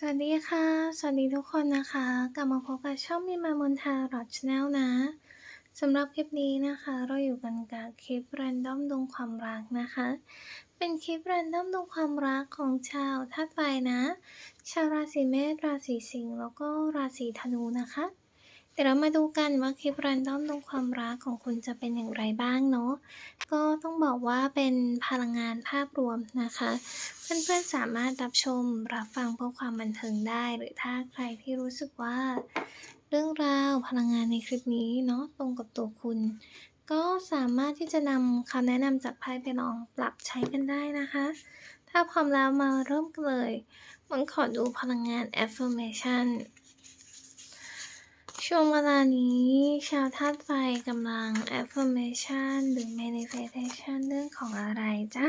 สวัสดีค่ะ สวัสดีทุกคนนะคะ กลับมาพบกับช่องมีมามนทาร์อดชแนลนะสำหรับคลิปนี้นะคะ เราอยู่กันกับคลิปแรนดอมดวงความรักนะคะ เป็นคลิปแรนดอมดวงความรักของชาวธาตุไฟนะ ชาวราศีเมษราศีสิงห์แล้วก็ราศีธนูนะคะ ดี๋ยวเรามาดูกันว่าคลิปแรนดอมดวงความรักของคุณจะเป็นอย่างไรบ้างเนาะ ก็ต้องบอกว่าเป็นพลังงานภาพรวมนะคะ เพื่อนๆสามารถรับชมรับฟังเพื่อความบันเทิงได้ หรือถ้าใครที่รู้สึกว่า เรื่องราวพลังงานในคลิปนี้เนาะตรงกับตัวคุณ ก็สามารถที่จะนำคำแนะนำจากไพ่ไปลองปรับใช้กันได้นะคะ ถ้าพร้อมแล้วมาเริ่มกันเลยมันขอดูพลังงาน affirmation ช่วงเวลานี้ชาวธาตุไฟกำลัง affirmation หรือ manifestation เรื่องของอะไรจ๊ะ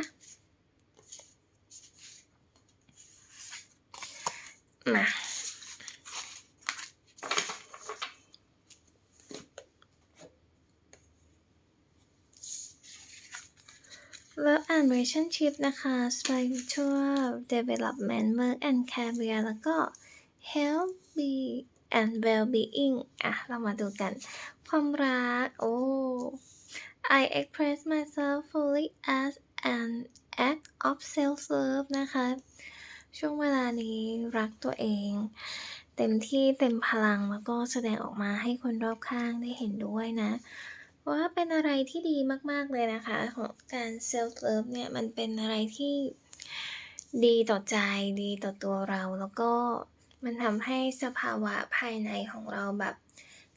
มา Love and Relationship นะคะ Spiritual Development Work and Career แล้วก็ Health Be and Well-being อะ เรามาดูกัน ความรัก โอ้ I express myself fully as an act of self-love นะคะ ช่วงเวลานี้รักตัวเอง เต็มที่เต็มพลังแล้วก็แสดงออกมาให้คนรอบข้างได้เห็นด้วยนะว่าเป็นอะไรที่ดีมาก ๆ เลยนะคะ ของการ self love เนี่ย มันเป็นอะไรที่ดีต่อใจดีต่อตัวเราแล้วก็ มันทำให้สภาวะภายในของเราแบบ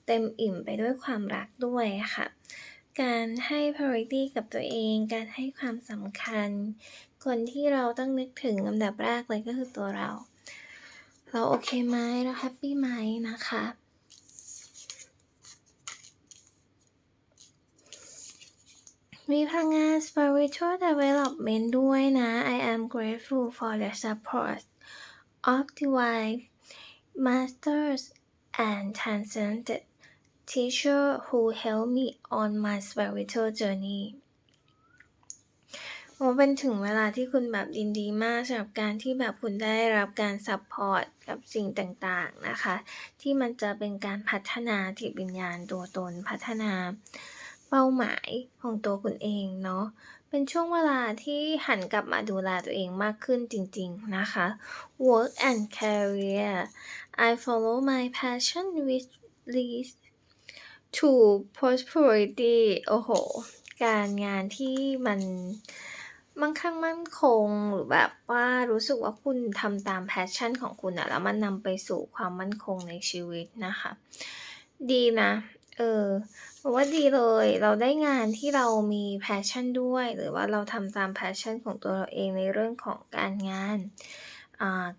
เต็มอิ่มไปด้วยความรักด้วยค่ะ การให้ priority กับตัวเอง การให้ความสำคัญ คนที่เราต้องนึกถึงลำดับแรกเลยก็คือตัวเรา เราโอเคไหมเราแฮปปี้ไหมนะคะมีพลังงาน spiritual development ด้วยนะ I am grateful for the support of divine masters and transcendent teacher who help me on my spiritual journey โอ้เป็นถึงเวลาที่คุณแบบยินดีมากสำหรับการที่แบบคุณได้รับการซัพพอร์ตกับสิ่งต่างๆนะคะ ที่มันจะเป็นการพัฒนาจิตวิญญาณตัวตนพัฒนาเป้าหมายของตัวคุณเองเนาะ เป็นช่วงเวลาที่หันกลับมาดูแลตัวเองมากขึ้นจริงๆนะคะ work and career I follow my passion which leads to prosperity โอ้โห การงานที่มันมั่งคั่งมั่นคงหรือแบบว่ารู้สึกว่าคุณทำตามแพชชั่นของคุณอะแล้วมันนำไปสู่ความมั่นคงในชีวิตนะคะ ดีนะ เออบอกว่าดีเลย เราได้งานที่เรามีแพชชั่นด้วย หรือว่าเราทำตามแพชชั่นของตัวเราเองในเรื่องของการงาน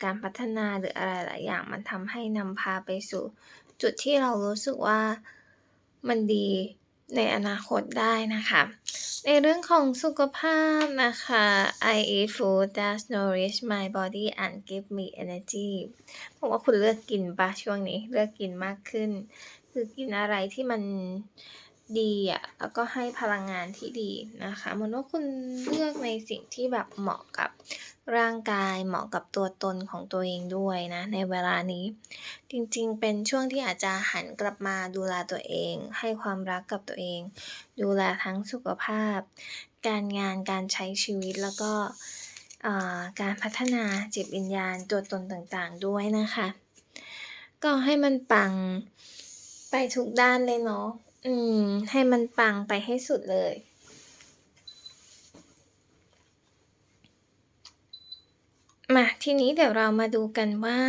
การพัฒนาหรืออะไรหลายอย่างมันทำให้นำพาไปสู่ จุดที่เรารู้สึกว่ามันดีในอนาคตได้นะคะ ในเรื่องของสุขภาพนะคะ I eat food that nourish my body and give me energy ผมว่าคุณเลือกกินปะช่วงนี้เลือกกินมากขึ้น คือกินอะไรที่มันดีอะแล้วก็ให้พลังงานที่ดีนะคะมือนว่าคุณเลือกในสิ่งที่แบบเหมาะกับร่างกายเหมาะกับตัวตนของตัวเองด้วยนะ ในเวลานี้ จริงๆ เป็นช่วงที่อาจจะหันกลับมาดูแลตัวเอง ให้ความรักกับตัวเอง ดูแลทั้งสุขภาพ การงานการใช้ชีวิตแล้วก็การพัฒนาจิตวิญญาณตัวตนต่างๆ ด้วยนะคะ ก็ให้มันปัง ไปทุกด้านเลยเนาะ อืม ให้มันปังไปให้สุดเลย มา ทีนี้เดี๋ยวเรามาดูกันว่า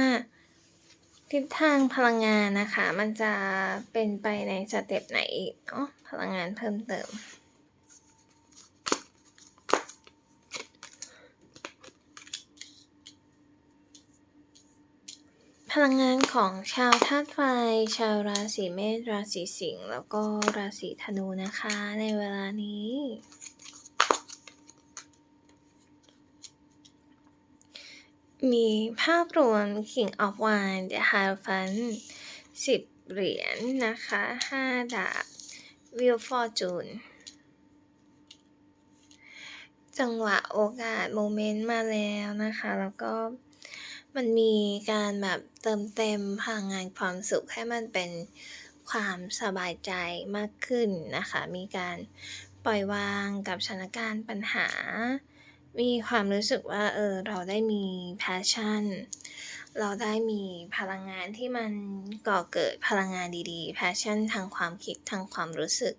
ทิศทางพลังงานนะคะ มันจะเป็นไปในสเต็ปไหนอีกเนาะ พลังงานเพิ่มเติม พลังงานของชาวธาตุไฟ ชาวราศีเมษ ราศีสิงห์ แล้วก็ราศีธนูนะคะ ในเวลานี้ มีภาพรวม King of Wands The Hierophant สิบเหรียญนะคะห้าดาบ Wheel Fortune จังหวะโอกาสโมเมนต์มาแล้วนะคะ แล้วก็ มันมีการแบบเติมเต็มพลังงานความสุขให้มันเป็นความสบายใจมากขึ้นนะคะ มีการปล่อยวางกับสถานการณ์ปัญหา มีความรู้สึกว่าเออเราได้มี passion เราได้มีพลังงานที่มันก่อเกิดพลังงานดีๆ passion ทางความคิดทางความรู้สึก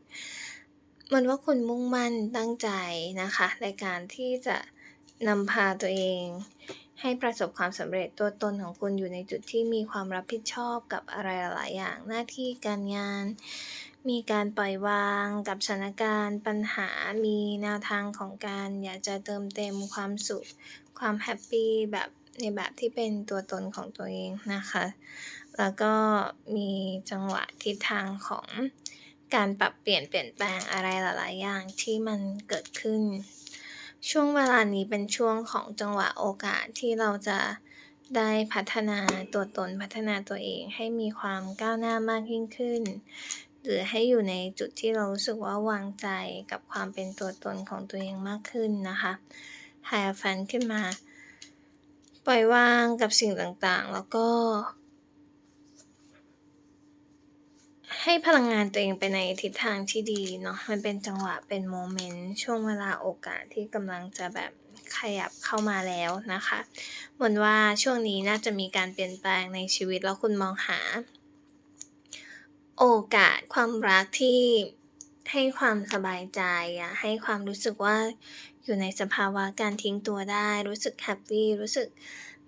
มือนว่าคุณมุ่งมั่นตั้งใจนะคะ ในการที่จะนำพาตัวเอง ให้ประสบความสำเร็จตัวตนของคุณอยู่ในจุดที่มีความรับผิดชอบกับอะไรหลายอย่างหน้าที่การงาน มีการปล่อยวางกับสถานการณ์ปัญหามีแนวทางของการอยากจะเติมเต็มความสุข ความแฮปปี้แบบในแบบที่เป็นตัวตนของตัวเองนะคะ แล้วก็มีจังหวะทิศทางของการปรับเปลี่ยนเปลี่ยนแปลงอะไรหลาย ๆ อย่างที่มันเกิดขึ้น ช่วงเวลานี้เป็นช่วงของจังหวะโอกาสที่เราจะได้พัฒนาตัวตนพัฒนาตัวเองให้มีความก้าวหน้ามากยิ่งขึ้น หรือให้อยู่ในจุดที่เรารู้สึกว่าวางใจกับความเป็นตัวตนของตัวเองมากขึ้นนะคะ Hierophant ขึ้นมา ปล่อยวางกับสิ่งต่างๆ แล้วก็ ให้พลังงานตัวเองไปในทิศทางที่ดีเนาะมันเป็นจังหวะเป็นโมเมนต์ช่วงเวลาโอกาสที่กำลังจะแบบขยับเข้ามาแล้วนะคะมนว่าช่วงนี้น่าจะมีการเปลี่ยนแปลงในชีวิตแล้วคุณมองหา โอกาสความรักที่ให้ความสบายใจอะให้ความรู้สึกว่าอยู่ในสภาวะการทิ้งตัวได้ รู้สึกแฮปปี้รู้สึก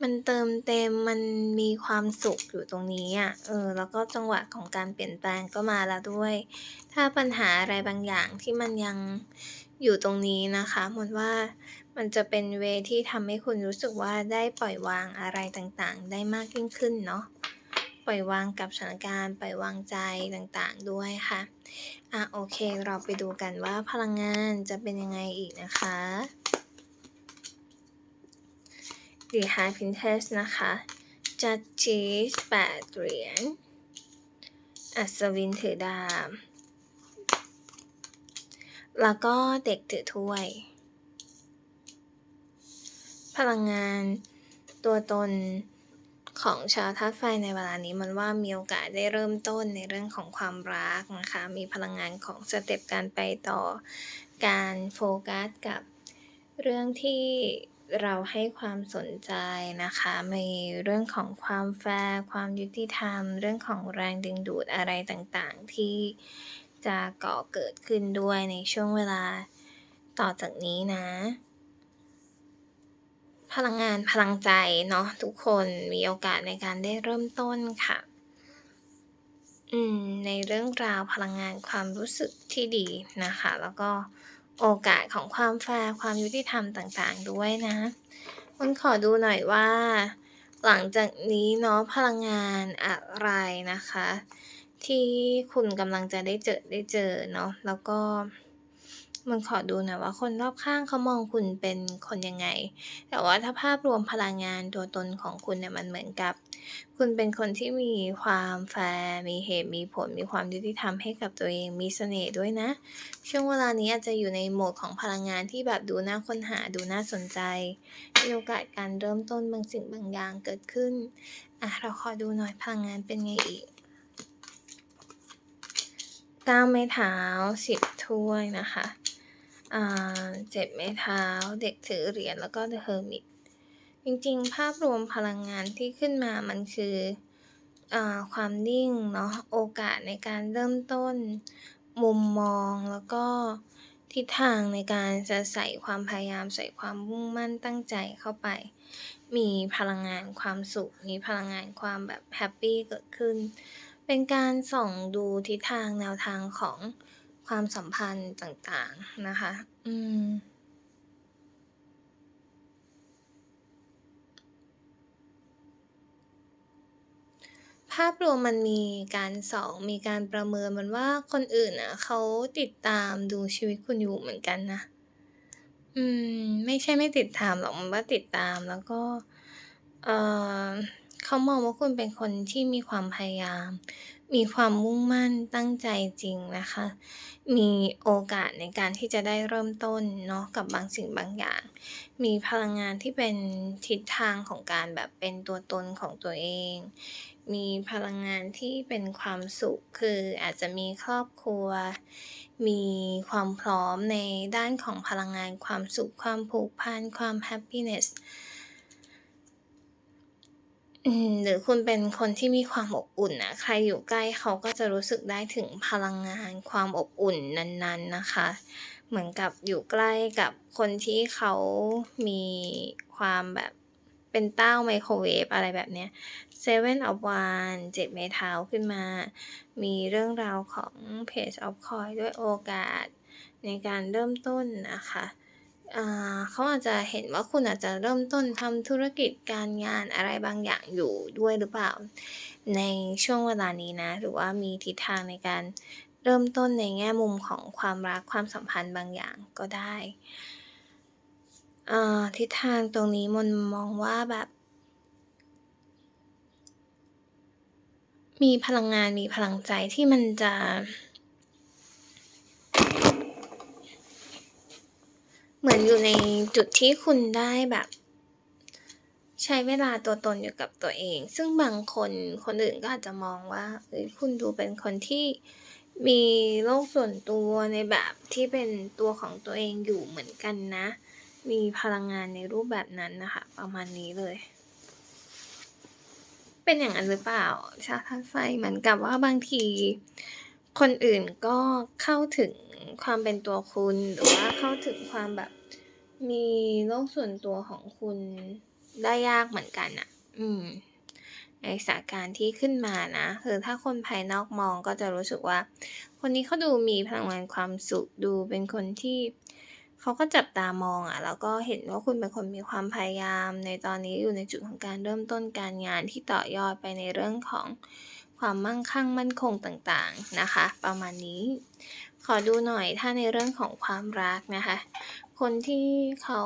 มันเติมเต็มมันมีความสุขอยู่ตรงนี้อะเออ แล้วก็จังหวะของการเปลี่ยนแปลงก็มาแล้วด้วย ถ้าปัญหาอะไรบางอย่างที่มันยังอยู่ตรงนี้นะคะหมือนว่ามันจะเป็นเวที่ทำให้คุณรู้สึกว่าได้ปล่อยวางอะไรต่างๆ ได้มากยิ่งขึ้นเนาะ ปล่อยวางกับสถานการณ์ ปล่อยวางใจต่างๆด้วยค่ะ อะโอเค เราไปดูกันว่าพลังงานจะเป็นยังไงอีกนะคะ The High Priestess นะคะ Judges 8เหรียญ อัศวินถือดาบ แล้วก็เด็กถือถ้วย พลังงานตัวตนของชาวธาตุไฟในเวลานี้มันว่ามีโอกาสได้เริ่มต้นในเรื่องของความรักนะคะ มีพลังงานของสเต็ปการไปต่อ การโฟกัสกับเรื่องที่ เราให้ความสนใจนะคะมีเรื่องของความแฟร์ความยุติธรรม เรื่องของแรงดึงดูดอะไรต่างๆ ที่จะก่อเกิดขึ้นด้วยในช่วงเวลาต่อจากนี้นะ พลังงานพลังใจเนาะทุกคนมีโอกาสในการได้เริ่มต้นค่ะอืมในเรื่องราวพลังงานความรู้สึกที่ดีนะคะ แล้วก็ โอกาสของความแฟร์ความยุติธรรมต่างๆ ด้วยนะมันขอดูหน่อยว่า หลังจากนี้เนาะพลังงานอะไรนะคะ ที่คุณกำลังจะได้เจอได้เจอเนาะแล้วก็ มันขอดูหน่อยว่าคนรอบข้างเขามองคุณเป็นคนยังไง แต่ว่าถ้าภาพรวมพลังงานตัวตนของคุณเนี่ยมันเหมือนกับ คุณเป็นคนที่มีความแฟร์มีเหตุมีผลมีความยุติธรรมให้กับตัวเองมีเสน่ห์ด้วยนะ ช่วงเวลานี้อาจจะอยู่ในโหมดของพลังงานที่แบบดูน่าค้นหาดูน่าสนใจมีโอกาสการเริ่มต้นบางสิ่งบางอย่างเกิดขึ้นอะเราขอดูหน่อยพลังงานเป็นไงอีก9ไม้เท้า10ถ้วยนะคะ อ่า7ไม้เท้า เด็กถือเหรียญแล้วก็ The Hermit จริงๆ ภาพรวมพลังงานที่ขึ้นมามันคืออความนิ่งเนาะโอกาสในการเริ่มต้น มุมมองแล้วก็ทิศทางในการจะใส่ความพยายามใส่ความมุ่งมั่นตั้งใจเข้าไป มีพลังงานความสุข มีพลังงานความแบบแฮปปี้เกิดขึ้น เป็นการส่องดูทิศทางแนวทางของ ความสัมพันธ์ต่างๆนะคะ อืมภาพรวมมันมีการส่องมีการประเมินมือนว่าคนอื่นน่ะเขาติดตามดูชีวิตคุณอยู่เหมือนกันนะ อืม ไม่ใช่ไม่ติดตามหรอกมือนว่าติดตามแล้วก็ เออเขามองว่าคุณเป็นคนที่มีความพยายาม มีความมุ่งมั่นตั้งใจจริงนะคะ มีโอกาสในการที่จะได้เริ่มต้นเนาะกับบางสิ่งบางอย่าง มีพลังงานที่เป็นทิศทางของการแบบเป็นตัวตนของตัวเอง มีพลังงานที่เป็นความสุขคืออาจจะมีครอบครัว มีความพร้อมในด้านของพลังงานความสุขความผูกพันความ happiness อืมหรือคุณเป็นคนที่มีความอบอุ่นน่ะใครอยู่ใกล้เขาก็จะรู้สึกได้ถึงพลังงานความอบอุ่นนั้นๆนะคะ เหมือนกับอยู่ใกล้กับคนที่เขามีความแบบเป็นเต้าไมโครเวฟอะไรแบบเนี้ย Seven of Wands 7ไม้เท้าขึ้นมา มีเรื่องราวของ Page of Coin ด้วยโอกาสในการเริ่มต้นนะคะ อ่า เขาอาจจะเห็นว่าคุณอาจจะเริ่มต้นทำธุรกิจการงานอะไรบางอย่างอยู่ด้วยหรือเปล่า ในช่วงเวลานี้นะ หรือว่ามีทิศทางในการเริ่มต้นในแง่มุมของความรักความสัมพันธ์บางอย่างก็ได้อ่าทิศทางตรงนี้มนมองว่าแบบ มีพลังงานมีพลังใจที่มันจะ เหมือนอยู่ในจุดที่คุณได้แบบ ใช้เวลาตัวตนอยู่กับตัวเอง ซึ่งบางคนคนอื่นก็อาจจะมองว่าเฮ้ยคุณดูเป็นคนที่มีโลกส่วนตัวในแบบที่เป็นตัวของตัวเองอยู่เหมือนกันนะ มีพลังงานในรูปแบบนั้นนะคะประมาณนี้เลย เป็นอย่างนั้นหรือเปล่า ชาวธาตุไฟเหมือนกับว่าบางที คนอื่นก็เข้าถึงความเป็นตัวคุณหรือว่าเข้าถึงความแบบ มีโลกส่วนตัวของคุณได้ยากเหมือนกันน่ะอืม ในสถานการณ์ที่ขึ้นมานะคือถ้าคนภายนอกมองก็จะรู้สึกว่า คนนี้เขาดูมีพลังงานความสุขดูเป็นคนที่เขาก็จับตามองอะ แล้วก็เห็นว่าคุณเป็นคนมีความพยายาม ในตอนนี้อยู่ในจุดของการเริ่มต้นการงานที่ต่อยอดไปในเรื่องของความมั่งคั่งมั่นคงต่างๆนะคะ ประมาณนี้ ขอดูหน่อยถ้าในเรื่องของความรักนะคะ คนที่เขา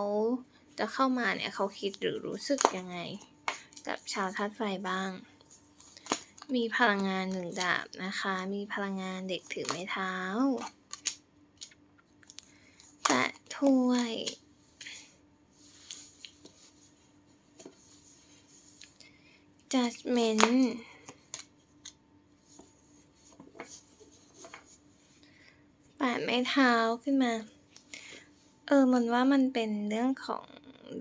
จะเข้ามาเนี่ยเขาคิดหรือรู้สึกยังไง กับชาวธาตุไฟบ้าง มีพลังงาน1ดาบนะคะ มีพลังงานเด็กถือไม้เท้า8ถ้วย Judgment 8ไม้เท้าขึ้นมา เออมนว่ามันเป็นเรื่องของ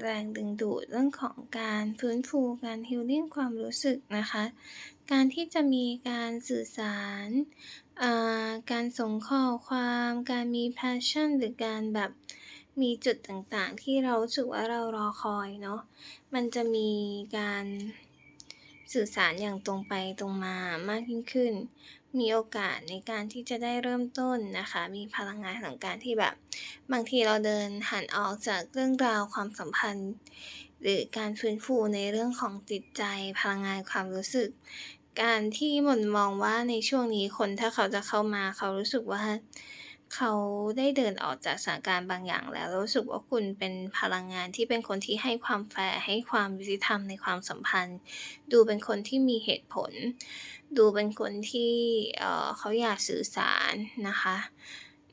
แรงดึงดูดเรื่องของการฟื้นฟูการ healing ความรู้สึกนะคะ การที่จะมีการสื่อสารอ่าการส่งข้อความการมี passion หรือการแบบมีจุดต่างๆ ที่เราสึกว่าเรารอคอยเนาะมันจะมีการสื่อสารอย่างตรงไปตรงมามากยิ่งขึ้น มีโอกาสในการที่จะได้เริ่มต้นนะคะ มีพลังงานของการที่แบบ บางทีเราเดินหันออกจากเรื่องราวความสัมพันธ์ หรือการฟื้นฟูในเรื่องของจิตใจ พลังงานความรู้สึก การที่หมนมองว่าในช่วงนี้คนถ้าเขาจะเข้ามาเขารู้สึกว่า เขาได้เดินออกจากสถานการณ์บางอย่างแล้ว รู้สึกว่าคุณเป็นพลังงานที่เป็นคนที่ให้ความแฟร์ให้ความยุติธรรมในความสัมพันธ์ ดูเป็นคนที่มีเหตุผล ดูเป็นคนที่เอ่อเขาอยากสื่อสารนะคะ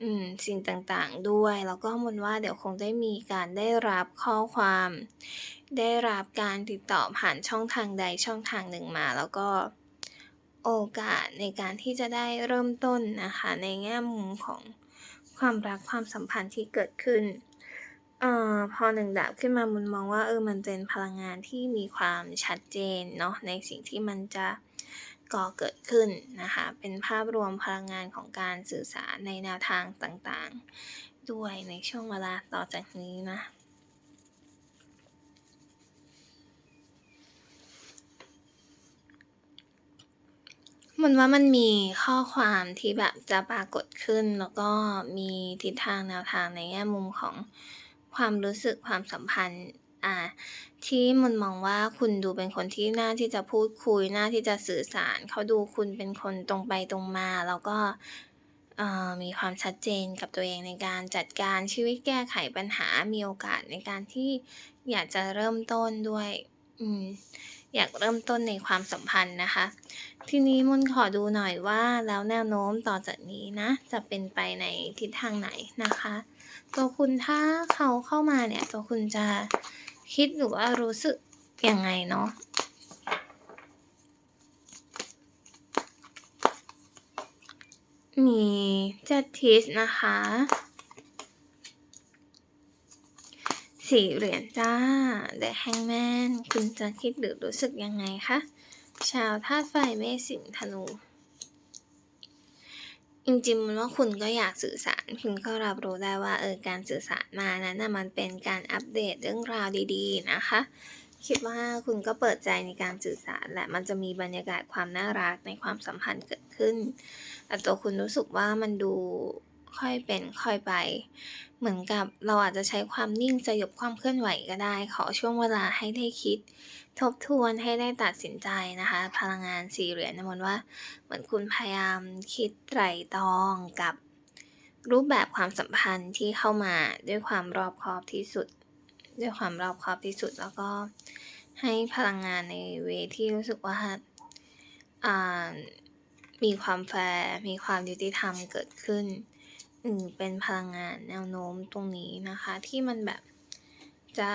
อืมสิ่งต่างๆด้วย แล้วก็มนว่าเดี๋ยวคงได้มีการได้รับข้อความ ได้รับการติดต่อผ่านช่องทางใดช่องทางหนึ่งมา แล้วก็โอกาสในการที่จะได้เริ่มต้นนะคะ ในแง่มุมของ ความรักความสัมพันธ์ที่เกิดขึ้นเอ่อพอ1ดาบขึ้นมามนมองว่าเออมันเป็นพลังงานที่มีความชัดเจนเนาะในสิ่งที่มันจะก่อเกิดขึ้นนะคะเป็นภาพรวมพลังงานของการสื่อสารในแนวทางต่างๆ ด้วยในช่วงเวลาต่อจากนี้นะ มันว่ามันมีข้อความที่แบบจะปรากฏขึ้น แล้วก็มีทิศทางแนวทางในแง่มุมของความรู้สึกความสัมพันธ์ อ่า ที่มันมองว่าคุณดูเป็นคนที่น่าที่จะพูดคุยน่าที่จะสื่อสาร เขาดูคุณเป็นคนตรงไปตรงมา แล้วก็เอ่อมีความชัดเจนกับตัวเองในการจัดการชีวิตแก้ไขปัญหามีโอกาสในการที่อยากจะเริ่มต้นด้วย อืม อยากเริ่มต้นในความสัมพันธ์นะคะ ทีนี้มนต์ขอดูหน่อยว่าแล้วแนวโน้มต่อจากนี้นะ จะเป็นไปในทิศทางไหนนะคะ ตัวคุณถ้าเขาเข้ามาเนี่ย ตัวคุณจะคิดหรือว่ารู้สึกยังไงเนาะมีจัดทิสนะคะ สี่เหรียญจ้า The Hangman คุณจะคิดหรือรู้สึกยังไงคะ ชาวธาตุไฟเมษสิงธนู จริงๆมันว่าคุณก็อยากสื่อสาร คุณก็รับรู้ได้ว่าเออการสื่อสารมานั้นนะมันเป็นการอัปเดตเรื่องราวดีๆนะคะ คิดว่าคุณก็เปิดใจในการสื่อสารแหละ มันจะมีบรรยากาศความน่ารักในความสัมพันธ์เกิดขึ้น แต่ตัวคุณรู้สึกว่ามันดูค่อยเป็นค่อยไป เหมือนกับเราอาจจะใช้ความนิ่งสยบความเคลื่อนไหวก็ได้ ขอช่วงเวลาให้ได้คิด ทบทวนให้ได้ตัดสินใจนะคะ พลังงานสี่เหรียญนะมนว่า เหมือนคุณพยายามคิดไตร่ตรองกับรูปแบบความสัมพันธ์ที่เข้ามาด้วยความรอบคอบที่สุด ด้วยความรอบคอบที่สุดแล้วก็ให้พลังงานในเวที่รู้สึกว่าอ่ามีความแฟร์มีความยุติธรรมเกิดขึ้น อืมเป็นพลังงานแนวโน้มตรงนี้นะคะ ที่มันแบบจะ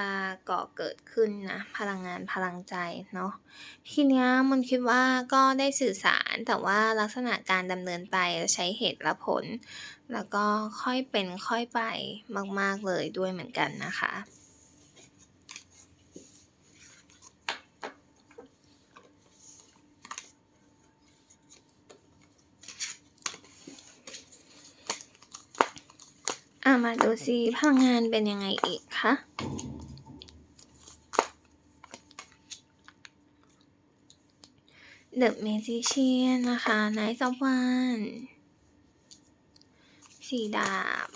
ก่อเกิดขึ้นนะพลังงานพลังใจเนาะทีเนี้ยมันคิดว่าก็ได้สื่อสารแต่ว่าลักษณะการดำเนินไปใช้เหตุและผล แล้วก็ค่อยเป็นค่อยไปมาก ๆ เลยด้วยเหมือนกันนะคะ อะมาดูซิพลังงานเป็นยังไงอีกคะ The Magician นนะคะ Knight of Wands สี่ดาบ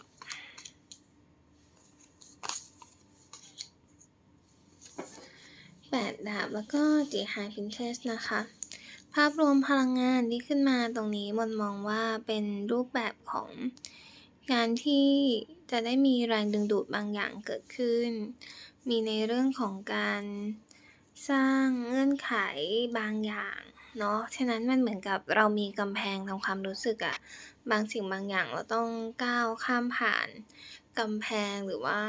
แปดดาบ แล้วก็ The High Princess นะคะ ภาพรวมพลังงานที่ขึ้นมาตรงนี้มนมองว่าเป็นรูปแบบของ การที่จะได้มีแรงดึงดูดบางอย่างเกิดขึ้น มีในเรื่องของการสร้างเงื่อนไขบางอย่างเนาะ ฉะนั้นมันเหมือนกับเรามีกำแพงทางความรู้สึกอะบางสิ่งบางอย่างเราต้องก้าวข้ามผ่านกำแพงหรือว่า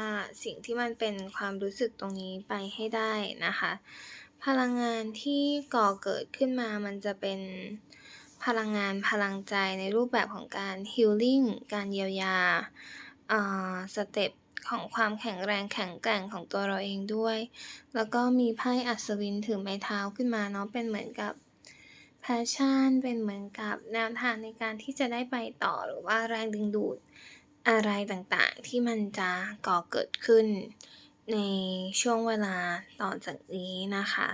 สิ่งที่มันเป็นความรู้สึกตรงนี้ไปให้ได้นะคะ พลังงานที่ก่อเกิดขึ้นมามันจะเป็น พลังงานพลังใจในรูปแบบของการ healing การเยียวยาสเต็ปของความแข็งแรงแข็งแกร่งของตัวเราเองด้วย แล้วก็มีไพ่อัศวินถือไม้เท้าขึ้นมาเนาะเป็นเหมือนกับ passion เป็นเหมือนกับแนวทางในการที่จะได้ไปต่อหรือว่าแรงดึงดูดอะไรต่างๆ ที่มันจะก่อเกิดขึ้นในช่วงเวลาต่อจากนี้นะคะ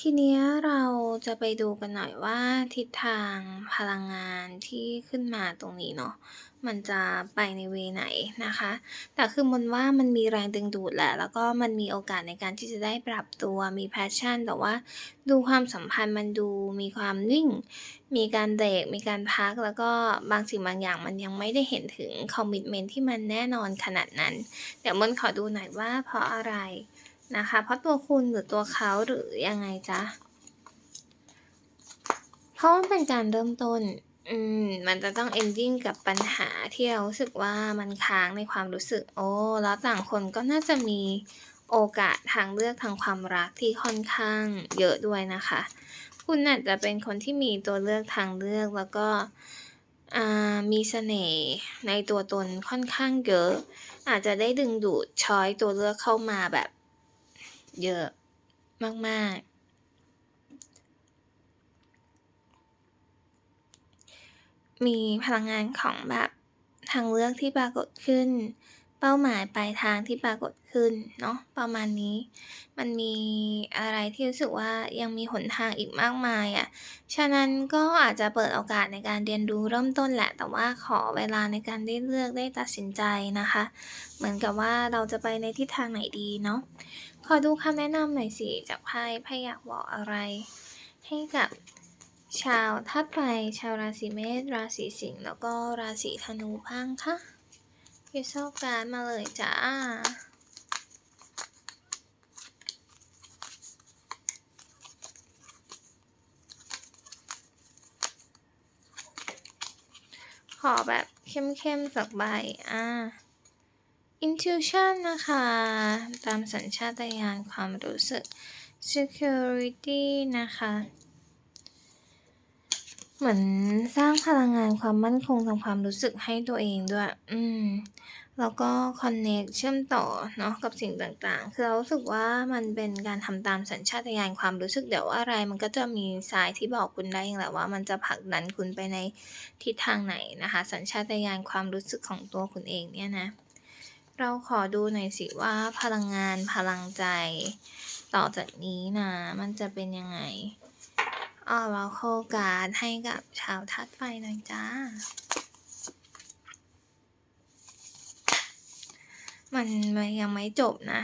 ทีเนี้ยเราจะไปดูกันหน่อยว่าทิศทางพลังงานที่ขึ้นมาตรงนี้เนาะมันจะไปในเวไหนนะคะ แต่คือมนว่ามันมีแรงดึงดูดแหละ แล้วก็มันมีโอกาสในการที่จะได้ปรับตัวมี passion แต่ว่าดูความสัมพันธ์มันดูมีความนิ่ง มีการเบรกมีการพัก แล้วก็บางสิ่งบางอย่างมันยังไม่ได้เห็นถึง commitment ที่มันแน่นอนขนาดนั้น เดี๋ยวมนขอดูหน่อยว่าเพราะอะไร นะคะ เพราะตัวคุณหรือตัวเขาหรือยังไงจ๊ะ เพราะมันเป็นการเริ่มต้น อืม มันจะต้อง ending กับปัญหาที่เรารู้สึกว่ามันค้างในความรู้สึก โอ้ แล้วต่างคนก็น่าจะมีโอกาสทางเลือกทางความรักที่ค่อนข้างเยอะด้วยนะคะ คุณอาจจะเป็นคนที่มีตัวเลือกทางเลือกแล้วก็มีเสน่ห์ในตัวตนค่อนข้างเยอะ อาจจะได้ดึงดูดช้อยตัวเลือกเข้ามาแบบ เยอะมาก ๆ มีพลังงานของแบบทางเลือกที่ปรากฏขึ้น เป้าหมายปลายทางที่ปรากฏขึ้นเนาะประมาณนี้ มันมีอะไรที่รู้สึกว่ายังมีหนทางอีกมากมายอะฉะนั้นก็อาจจะเปิดโอกาสในการเรียนรู้เริ่มต้นแหละ แต่ว่าขอเวลาในการได้เลือกได้ตัดสินใจนะคะ เหมือนกับว่าเราจะไปในทิศทางไหนดีเนาะขอดูคำแนะนำหน่อยสิจากไพ่ไพ่อยากบอกอะไร ให้กับชาวธาตุไฟชาวราศีเมษราศีสิงห์แล้วก็ราศีธนูบ้างคะ คิวเซลการ์ดมาเลยจ้า ขอแบบเข้มๆสักใบ อ่า intuition นะคะ ตามสัญชาตญาณความรู้สึก security นะคะ เหมือนสร้างพลังงานความมั่นคงทางความรู้สึกให้ตัวเองด้วย อืม แล้วก็คอนเน็กต์เชื่อมต่อเนาะกับสิ่งต่างๆ คือเรารู้สึกว่ามันเป็นการทำตามสัญชาตญาณความรู้สึกเดี๋ยวอะไร มันก็จะมีทรายที่บอกคุณได้เองแหละว่ามันจะผลักดันคุณไปในทิศทางไหนนะคะ สัญชาตญาณความรู้สึกของตัวคุณเองเนี่ยนะ เราขอดูหน่อยสิว่าพลังงานพลังใจ ต่อจากนี้นะมันจะเป็นยังไง Oracle การ์ดให้กับชาวธาตุไฟหน่อยจ้ะมันมันยังไม่จบนะ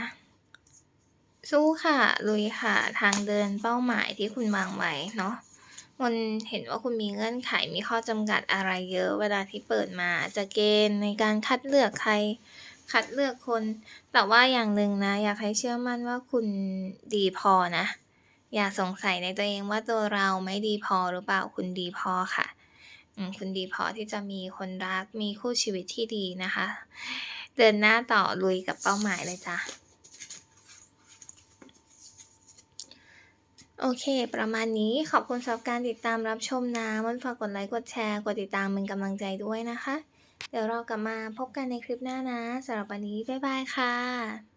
สู้ค่ะ ลุยค่ะ ทางเดินเป้าหมายที่คุณวางไว้เนาะมันเห็นว่าคุณมีเงื่อนไขมีข้อจำกัดอะไรเยอะ เวลาที่เปิดมาจะเกณฑ์ในการคัดเลือกใคร คัดเลือกคน แต่ว่าอย่างหนึ่งนะ อยากให้เชื่อมั่นว่าคุณดีพอนะ อย่าสงสัยในตัวเองว่าตัวเราไม่ดีพอหรือเปล่าคุณดีพอค่ะคุณดีพอที่จะมีคนรักมีคู่ชีวิตที่ดีนะคะ เดินหน้าต่อลุยกับเป้าหมายเลยจ้ะโอเค ประมาณนี้ขอบคุณสำหรับการติดตามรับชมนะม่นฝากกดไลค์ กดแชร์ กดติดตามเป็นกำลังใจด้วยนะคะ เดี๋ยวเรากลับมาพบกันในคลิปหน้านะสำหรับวันนี้ บ๊ายบายค่ะ